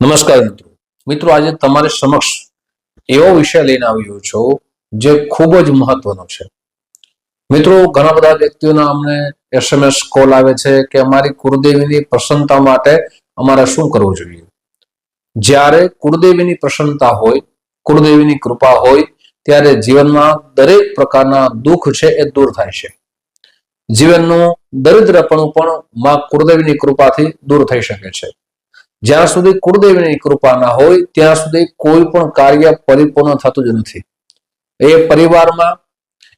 નમસ્કાર મિત્રો. મિત્રો, આજે તમારી સમક્ષ એવો વિષય લઈને આવ્યો છું જે ખૂબ જ મહત્વનો છે. મિત્રો, ઘણા બધા વ્યક્તિઓના અમને એસએમએસ કોલ આવે છે કે અમારી કુળદેવીની પ્રસન્નતા માટે અમારે શું કરવું જોઈએ? જ્યારે કુળદેવીની પ્રસન્નતા હોય, કુળદેવીની કૃપા હોય, ત્યારે જીવનમાં દરેક પ્રકારના દુઃખ છે એ દૂર થાય છે. જીવનનું દરિદ્રપણું પણ માં કુળદેવીની કૃપાથી દૂર થઈ શકે છે. જ્યાં સુધી કુળદેવીની કૃપા ના હોય, ત્યાં સુધી કોઈ પણ કાર્ય પરિપૂર્ણ થતું જ નથી. એ પરિવારમાં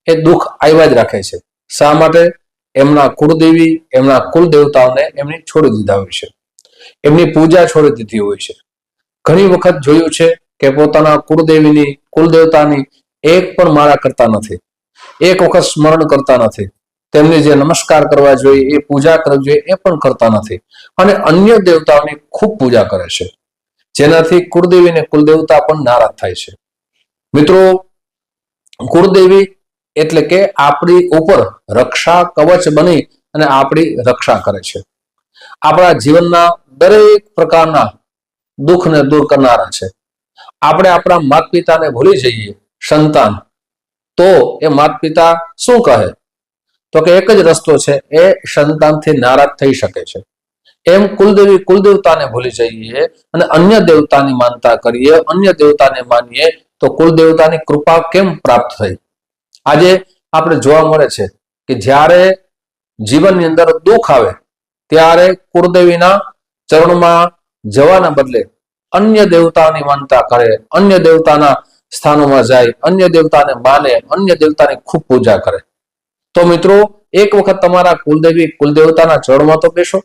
એ દુઃખ આવ્યા જ રાખે છે. શા માટે? એમના કુળદેવી, એમના કુલ દેવતાઓને એમની છોડી દીધા હોય છે. એમની પૂજા છોડી દીધી હોય છે. ઘણી વખત જોયું છે કે પોતાના કુળદેવીની કુલદેવતાની એક પણ માળા કરતા નથી. એક વખત સ્મરણ કરતા નથી. તેમની જે નમસ્કાર કરવા જોઈએ, એ પૂજા કરવી જોઈએ, એ પણ કરતા નથી. અને અન્ય દેવતાઓની ખૂબ પૂજા કરે છે. જેનાથી કુળદેવી અને કુલદેવતા પણ નારાજ થાય છે. મિત્રો, કુળદેવી એટલે કે આપણી ઉપર રક્ષા કવચ બની અને આપણી રક્ષા કરે છે. આપણા જીવનના દરેક પ્રકારના દુઃખને દૂર કરનારા છે. આપણે આપણા માતા પિતાને ભૂલી જઈએ, સંતાન. તો એ માતા પિતા શું કહે? તો કે એક જ રસ્તો છે, એ સંતાનથી નારાજ થઈ શકે છે. એમ કુલદેવી કુલદેવતાને ભૂલી જઈએ અને અન્ય દેવતાની માનતા કરીએ, અન્ય દેવતાને માનીએ, તો કુલદેવતાની કૃપા કેમ પ્રાપ્ત થઈ? આજે આપણે જોવા મળે છે કે જ્યારે જીવનની અંદર દુઃખ આવે, ત્યારે કુળદેવીના ચરણમાં જવાના બદલે અન્ય દેવતાની માનતા કરે, અન્ય દેવતાના સ્થાનોમાં જાય, અન્ય દેવતાને માને, અન્ય દેવતાની ખૂબ પૂજા કરે. તો મિત્રો, એક વખત તમારા કુલદેવી કુલદેવતાના જળમાં તો બેસો.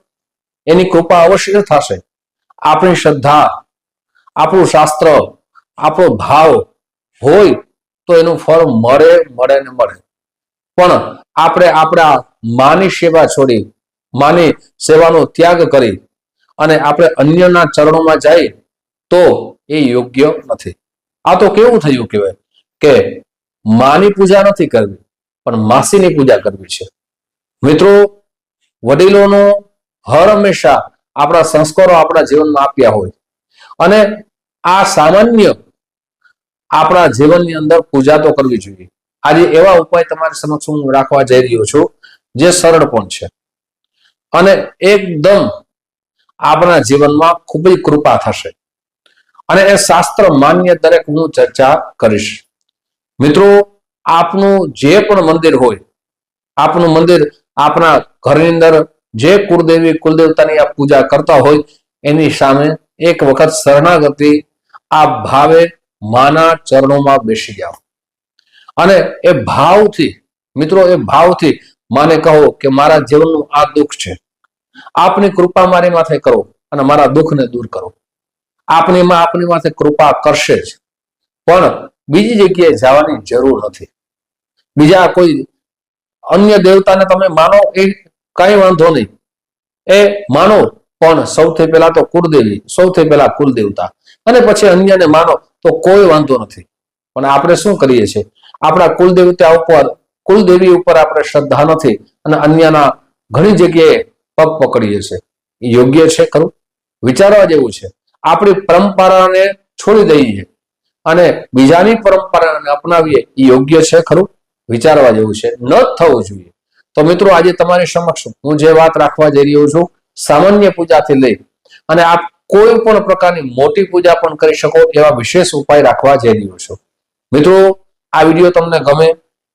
એની કૃપા અવશ્ય થશે. આપણી શ્રદ્ધા, આપણું શાસ્ત્ર, આપણો ભાવ હોય તો એનું ફળ મળે મળે ને મળે. પણ આપણે આપણા માની સેવા છોડી, માની સેવાનો ત્યાગ કરી અને આપણે અન્યના ચરણોમાં જઈએ તો એ યોગ્ય નથી. આ તો કેવું થયું કહેવાય? કે માની પૂજા નથી કરવી. પણ માસીની પૂજા કરવી છે. મિત્રો, વડીલોનો હર હંમેશા આપણા સંસ્કારો આપણા જીવનમાં આપ્યા હોય. અને આ સામાન્ય આપણા જીવનની અંદર પૂજા તો કરવી જોઈએ. આજે એવા ઉપાય તમારી સમક્ષ હું રાખવા જઈ રહ્યો છું, જે સરળ પણ છે. અને એકદમ આપણા જીવનમાં ખૂબ જ કૃપા થશે. અને એ શાસ્ત્ર માન્ય દરેક હું ચર્ચા કરીશ. મિત્રો આપનું જે પણ મંદિર હોય, આપનું મંદિર આપના ઘરની અંદર જે કુળદેવી કુલદેવતાની આ પૂજા કરતા હોય, એની સામે એક વખત શરણાગતિ આ ભાવે માના ચરણોમાં બેસી જાઓ. અને એ ભાવથી, મિત્રો, એ ભાવથી માને કહો કે મારા જીવનનું આ દુઃખ છે. આપની કૃપા મારી માથે કરો અને મારા દુઃખને દૂર કરો. આપની માં આપની માથે કૃપા કરશે જ. પણ બીજી જગ્યાએ જવાની જરૂર નથી. બીજા કોઈ અન્ય દેવતાને તમે માનો એ કઈ વાંધો નહીં. એ માનો, પણ સૌથી પહેલા તો કુળદેવી, સૌથી પહેલા કુલદેવતા. અને પછી અન્યને માનો, તો કોઈ વાંધો નથી. પણ આપણે શું કરીએ છીએ? આપણા કુલદેવતા ઉપર, કુલદેવી ઉપર આપણે શ્રદ્ધા નથી અને અન્યના ઘણી જગ્યાએ પગ પકડીએ છીએ. યોગ્ય છે ખરું? વિચારવા જેવું છે. આપણી પરંપરાને છોડી દઈએ. અને બીજાની પરંપરાને અપનાવીએ, એ યોગ્ય છે ખરું? વિચારવા જેવું છે, ન થવું જોઈએ. તો મિત્રો, આજે તમારી સમક્ષ હું જે વાત રાખવા જઈ રહ્યો છું, સામાન્ય પૂજાથી લઈ અને આપ કોઈ પણ પ્રકારની મોટી પૂજા પણ કરી શકો એવા વિશેષ ઉપાય રાખવા જઈ રહ્યો છું. મિત્રો, આ વીડિયો તમને ગમે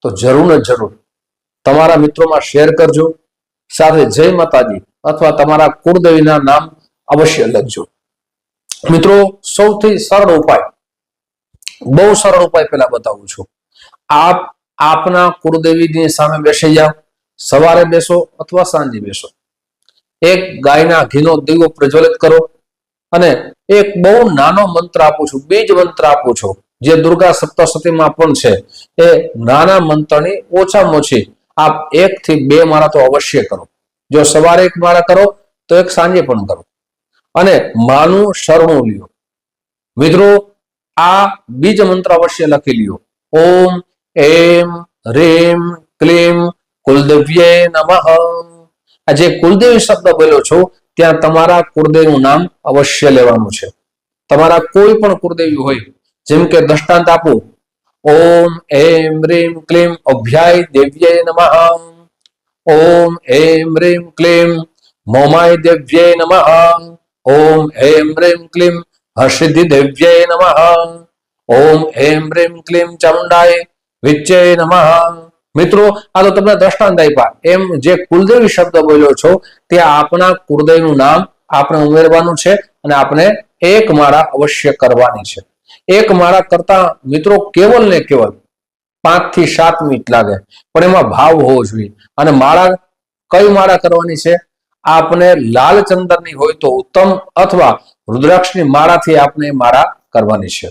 તો જરૂર ને જરૂર તમારા મિત્રોમાં શેર કરજો, સાથે જય માતાજી અથવા તમારા કુળદેવીના નામ અવશ્ય લખજો. મિત્રો, સૌથી સરળ ઉપાય, બહુ સરળ ઉપાય પેલા બતાવું છું. આપ આપના કુળદેવીની સામે બેસી જાઓ. સવારે બેસો અથવા સાંજે બેસો. એક ગાયના ઘીનો દીવો પ્રજ્વલિત કરો અને એક બહુ નાનો મંત્ર આપું છું. બીજ મંત્ર આપું છું. જે દુર્ગા સપ્તશતીમાં પણ છે. એ નાના મંત્રની ઓછામાં ઓછી આપ એક થી બે માળા તો અવશ્ય કરો. જો સવારે એક માળા કરો, તો એક સાંજે પણ કરો. અને માનું શરણું લ્યો. મિત્રો આ બીજ મંત્ર અવશ્ય લખી લ્યો. ઓમ એમ, રેમ, ક્લીમ, કુલદેવ્ય નમઃ. આ જે કુલદેવ શબ્દ બોલ્યો છો, ત્યાં તમારા કુળદેવનું નામ અવશ્ય લેવાનું છે. તમારા કોઈ પણ કુળદેવી હોય, જેમ કે દ્રષ્ટાંત આપું, ઓમ, એમ, રેમ, ક્લીમ, અભ્યાય, દેવ્ય નમઃ. ઓમ, એમ, રીમ, ક્લીમ, મોમાય દેવ્ય નમઃ. ઓમ, એમ, રેમ, ક્લીમ, હર્ષિધિ દેવ્ય નમઃ. ઓમ, એમ, રેમ, ક્લીમ, ચામુંડાય વિચ્ચય નમઃ. મિત્રો, આ તો તમને દ્રષ્ટાંત આપ્યા. એમ જે કુલદેવી શબ્દ બોલ્યો છો તે આપણા કુળદેવનું નામ આપણે ઉમેરવાનું છે અને આપણે એક માળા અવશ્ય કરવાની છે. એક માળા કરતા મિત્રો કેવલ ને કેવલ પાંચથી સાત મિનિટ લાગે, પણ એમાં ભાવ હોવો જોઈએ. અને માળા કઈ માળા કરવાની છે? આપણે લાલ ચંદનની હોય તો ઉત્તમ અથવા રુદ્રાક્ષની માળાથી આપણે માળા કરવાની છે.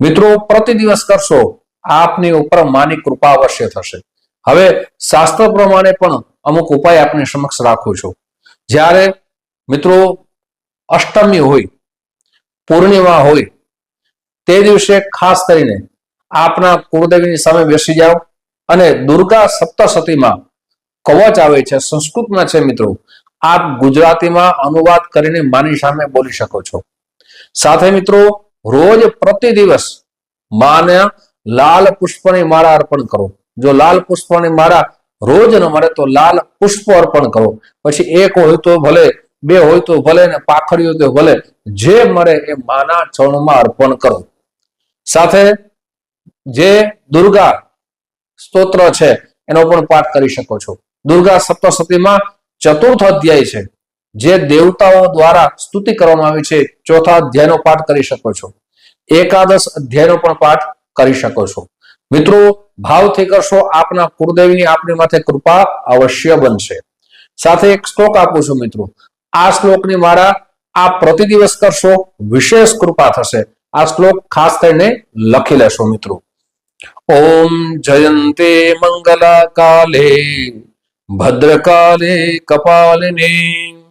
મિત્રો, પ્રતિ દિવસ કરશો આપની ઉપર માની કૃપા અવશ્ય થશે. હવે શાસ્ત્ર પ્રમાણે પણ અમુક ઉપાય આપની સમક્ષ રાખું છું. જ્યારે મિત્રો અષ્ટમી હોય, પૂર્ણિમા હોય, તે દિવસે ખાસ કરીને આપના કુળદેવીની સામે બેસી જાઓ અને દુર્ગા સપ્તસતીમાં કવચ આવે છે, સંસ્કૃતમાં છે મિત્રો, આપ ગુજરાતીમાં અનુવાદ કરીને માની સામે બોલી શકો છો. સાથે મિત્રો, રોજ પ્રતિ દિવસ માને લાલ પુષ્પની માળા અર્પણ કરો. જો લાલ પુષ્પની માળા રોજ ન મળે તો લાલ પુષ્પ અર્પણ કરો. પછી એક હોય તો ભલે, બે હોય તો ભલે ને પાખડી હોય તો ભલે, જે મળે એ માના ચરણમાં અર્પણ કરો. સાથે જે દુર્ગા સ્તોત્ર છે, એનો પણ પાઠ કરી શકો છો. દુર્ગા સપ્તસતીમાં ચતુર્થ અધ્યાય છે, જે દેવતાઓ દ્વારા સ્તુતિ કરવામાં આવી છે, ચોથા અધ્યાયનો પાઠ કરી શકો છો. એકાદશ અધ્યાયનો પણ પાઠ કરી શકો છો. મિત્રો, ભાવથી કરશો આપના કુળદેવીની આપની માથે કૃપા અવશ્ય બનશે. સાથે એક શ્લોક આપું છું મિત્રો. આ શ્લોકની માળા આપ પ્રતિ દિવસ કરશો, વિશેષ કૃપા થશે. આ શ્લોક ખાસ કરીને લખી લેશો મિત્રો. ઓમ જયંતે મંગલા કાલે ભદ્રકાલે કપાલિની,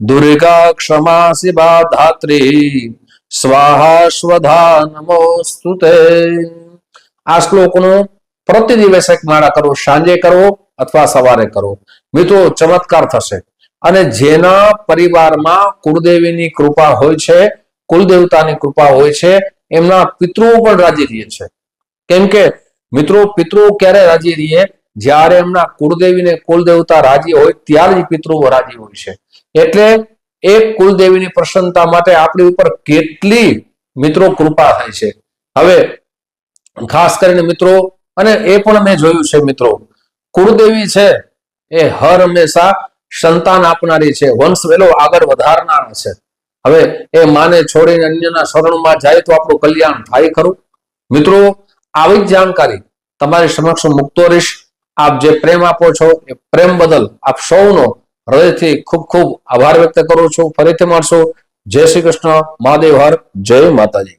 દુર્ગા ક્ષમા શિવા ધાત્રી સ્વાહા નમોસ્તુ નમોસ્તુતે આ શ્લોકનો પ્રતિ દિવસ એક માળા કરો, સાંજે કરો અથવા સવારે કરો. મિત્રો, ચમત્કાર થશે. અને જેના પરિવારમાં કુળદેવીની કૃપા હોય છે કુલદેવતાની કૃપા હોય છે, એમના પિતૃઓ પણ રાજી રહે છે. કેમ કે, મિત્રો, પિતૃઓ ક્યારે રાજી રહીએ? જ્યારે એમના કુળદેવીને કુલદેવતા રાજી હોય, ત્યારે જ પિતૃઓ રાજી હોય છે. એટલે એક કુલદેવીની પ્રસન્નતા માટે આપણી ઉપર કેટલી મિત્રો કૃપા થાય છે. હવે ખાસ કરીને મિત્રો, અને એ પણ મેં જોયું છે મિત્રો, કુળદેવી છે એ હર હંમેશા સંતાન આપનારી છે, વંશ વેલો આગળ વધારનાર છે. હવે એ માને છોડીને અન્યના શરણમાં જાય તો આપણું કલ્યાણ થાય ખરું? મિત્રો, આવી જ જાણકારી તમારી સમક્ષ મૂકતો રહીશ. આપ જે પ્રેમ આપો છો, એ પ્રેમ બદલ આપ સૌનો હૃદયથી ખૂબ ખૂબ આભાર વ્યક્ત કરું છું. ફરીથી મળશું. જય શ્રી કૃષ્ણ. મહાદેવ હર. જય માતાજી.